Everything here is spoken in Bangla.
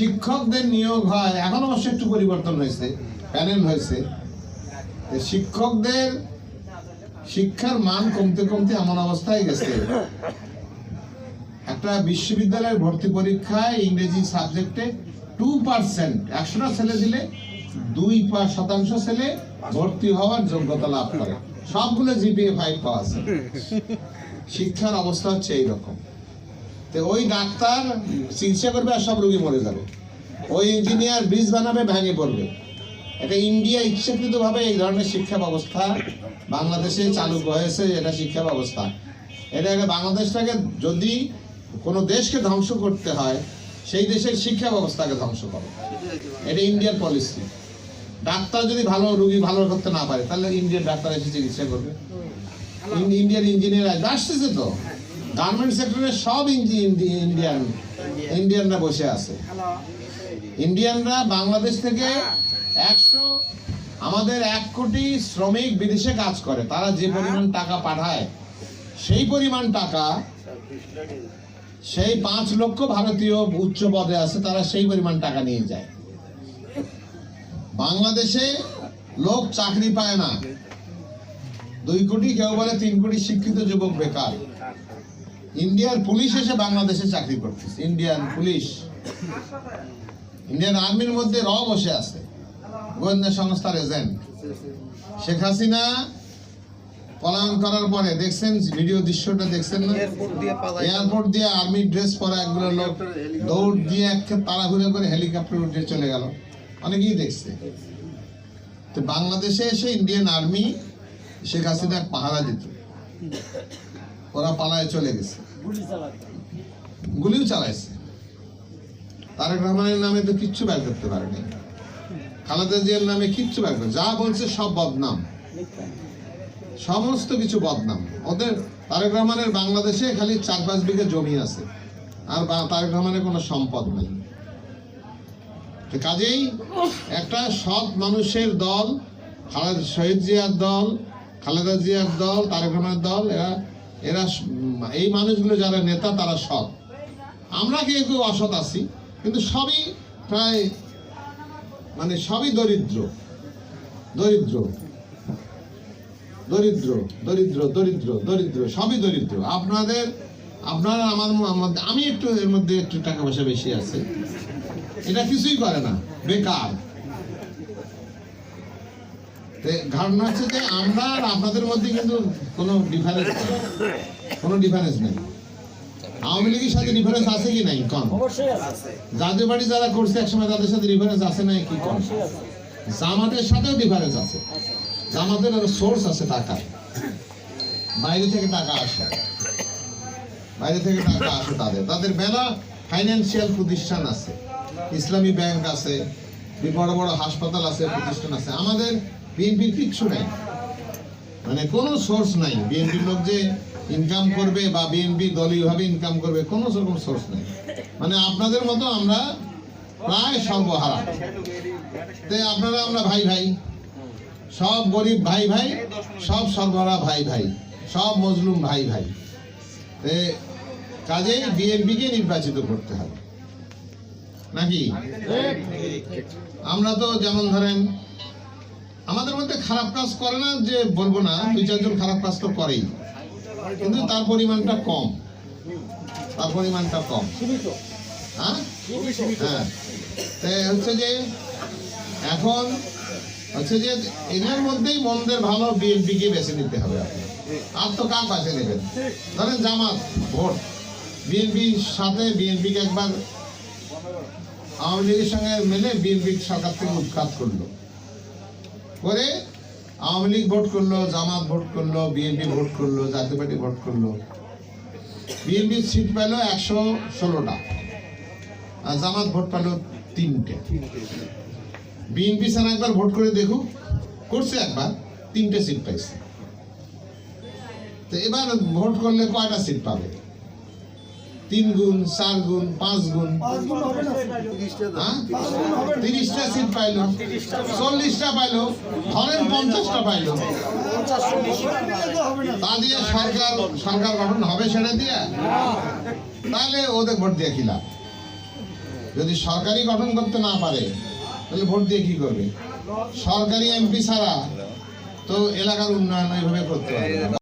শিক্ষকদের নিয়োগ হয়, এখন অবশ্য একটু পরিবর্তন হয়েছে, প্যানেল হয়েছে। শিক্ষকদের শিক্ষার মান কমতে কমতে এমন অবস্থায় গেছে। একটা বিশ্ববিদ্যালয়ের ভর্তি পরীক্ষায় ইংরেজি সাবজেক্টে টু পার্সেন্ট একশোটা ছেলে দিলে দুই পা- শতাংশ ছেলে ভর্তি হওয়ার যোগ্যতা লাভ করে। সবগুলো জিপিএ ফাইভ পাওয়া শিক্ষার অবস্থা হচ্ছে এইরকম। তো ওই ডাক্তার চিকিৎসা করবে আর সব রোগী মরে যাবে। ওই ইঞ্জিনিয়ার ব্রিজ বানাবে, ভেঙে পড়বে। এটা ইন্ডিয়া ইচ্ছাকৃতভাবে এই ধরনের শিক্ষা ব্যবস্থা বাংলাদেশে চালু হয়েছে, এটা শিক্ষা ব্যবস্থা। এটাকে বাংলাদেশটাকে যদি কোনো দেশকে ধ্বংস করতে হয়, সেই দেশের শিক্ষা ব্যবস্থাকে ধ্বংস করে। এটা ইন্ডিয়ার পলিসি ডাক্তার যদি ভালো রুগী ভালো করতে না পারে, তাহলে ইন্ডিয়ান ডাক্তার এসে চিকিৎসা করবে। ইন- ইন্ডিয়ান ইঞ্জিনিয়ার আসবে। আসতেছে তো। গার্মেন্ট সেক্টরে সব ইন্ডিয়ান ইন্ডিয়ানরা বসে আছে। ইন্ডিয়ানরা বাংলাদেশ থেকে একশো আমাদের এক কোটি শ্রমিক বিদেশে কাজ করে। তারা যে পরিমাণ টাকা পাঠায় সেই পরিমাণ টাকা সেই পাঁচ লক্ষ ভারতীয় উচ্চ পদে আছে তারা সেই পরিমাণ টাকা নিয়ে যায়। বাংলাদেশে লোক চাকরি পায় না। দুই কোটি কেউ বলে তিন কোটি শিক্ষিত যুবক বেকার। ইন্ডিয়ার পুলিশ এসে বাংলাদেশে চাকরি করতেছে। Indian police. ইন্ডিয়ান আর্মির মধ্যে র বসে আছে। গোয়েন্দা সংস্থার এজেন্ট। শেখ হাসিনা পলায়ন করার পরে দেখছেন ভিডিও দৃশ্যটা দেখছেন না? এয়ারপোর্ট দিয়ে আর্মি ড্রেস পরা একগুলো লোক দৌড় দিয়ে একটা তাড়াহুড়ো করে হেলিকপ্টার উঠে চলে গেল। অনেকেই দেখছে। তো বাংলাদেশে এসে ইন্ডিয়ান আর্মি শেখ হাসিনা পাহারা দিত। ওরা পালায় চলে গেছে। গুলিও চালাইছে। তারেক রহমানের নামে তো কিচ্ছু বের করতে পারেনি। খালেদা জিয়ার নামে কিচ্ছু বের করে যা বলছে সব বদনাম। সমস্ত কিছু বদনাম। ওদের তারেক রহমানের বাংলাদেশে খালি চার পাঁচ বিঘে জমি আছে। আর তারেক রহমানের কোনো সম্পদ নেই। কাজেই একটা সৎ মানুষের দল খালেদ শহীদ জিয়ার দল খালেদা জিয়ার দল তারেক রহমানের দল এরা এরা এই মানুষগুলো যারা নেতা, তারা সৎ। আমরা কেউ কেউ অসৎ আছি? কিন্তু সবই প্রায় মানে সবই দরিদ্র। দরিদ্র। দরিদ্র দরিদ্র দরিদ্র দরিদ্র, সবই দরিদ্র। আপনাদের, আপনারা আমার আমার- আমি একটু এর মধ্যে একটু টাকা পয়সা বেশি আছে। এটা কিছুই করে না। বেকার। তে ধারণা হচ্ছে যে আমরা আর আপনাদের মধ্যে কিন্তু কোনো ডিফারেন্স নেই। কোনো ডিফারেন্স নেই। আওয়ামী লীগের সাথে ডিফারেন্স আছে কি নাই? কম। যাদের বাড়ি যারা করছে একসময় তাদের সাথে ডিফারেন্স আছে না কি কম? জামাতের সাথেও ডিফারেন্স আছে। আছে। জামাতের সোর্স আছে টাকা। বাইরে থেকে টাকা আসে। বাইরে থেকে টাকা আসে তাদের। তাদের মেলা ফাইন্যান্সিয়াল প্রতিষ্ঠান আছে। ইসলামী ব্যাংক আছে। বড় বড় হাসপাতাল আছে প্রতিষ্ঠান আছে। আমাদের বিএনপির কিচ্ছু নাই। মানে কোনো সোর্স নাই। বিএনপির লোক যে ইনকাম করবে বা বিএনপি দলীয়ভাবে ইনকাম করবে কোনো রকম সোর্স নাই। মানে আপনাদের মতো আমরা প্রায় সর্বহারা। তো আপনারা আমরা ভাই ভাই। সব গরিব ভাই ভাই সব সর্বহারা ভাই ভাই সব মজলুম ভাই ভাই। তে কাজেই বিএনপিকে নির্বাচিত করতে হবে। নাকি? আমরা তো যেমন ধরেন আমাদের মধ্যে খারাপ কাজ করে না যে বলব না দুই চারজন খারাপ কাজ তো করেই। কিন্তু তার পরিমাণটা কম। তার পরিমাণটা কম। হ্যাঁ? হ্যাঁ। তাই হচ্ছে যে এখন হচ্ছে যে এদের মধ্যেই মন্দের ভালো বিএনপি কে বেছে নিতে হবে আর তো কার বাছে নেবেন? ধরেন জামাত ভোট। বিএনপির সাথে বিএনপিকে একবার আওয়ামী লীগের সঙ্গে মিলে বিএনপি সরকার থেকে উৎখাত করল। করে আওয়ামী লীগ ভোট করল, জামাত ভোট করল, বিএনপি ভোট করল, জাতীয় পার্টি ভোট করল। বিএনপির সিট পেল একশো ষোলোটা, আর জামাত ভোট পেল তিনটে। বিএনপি স্যার একবার ভোট করে দেখুক, করছে একবার, তিনটে সিট পাইছে। তো এবার ভোট করলে কয়টা সিট পাবে? তিন গুণ চার গুণ পাঁচ গুণ হ্যাঁ? তিরিশটা সিট পাইলো। চল্লিশটা পাইলো। ধরেন পঞ্চাশটা পাইলো। তা দিয়ে সরকার সরকার গঠন হবে সেটা দিয়ে? তাহলে ওদের ভোট দিয়ে কি লাভ? যদি সরকারি গঠন করতে না পারে তাহলে ভোট দিয়ে কি করবে? সরকারি এমপি ছাড়া তো এলাকার উন্নয়ন ওইভাবে করতে পারবে না।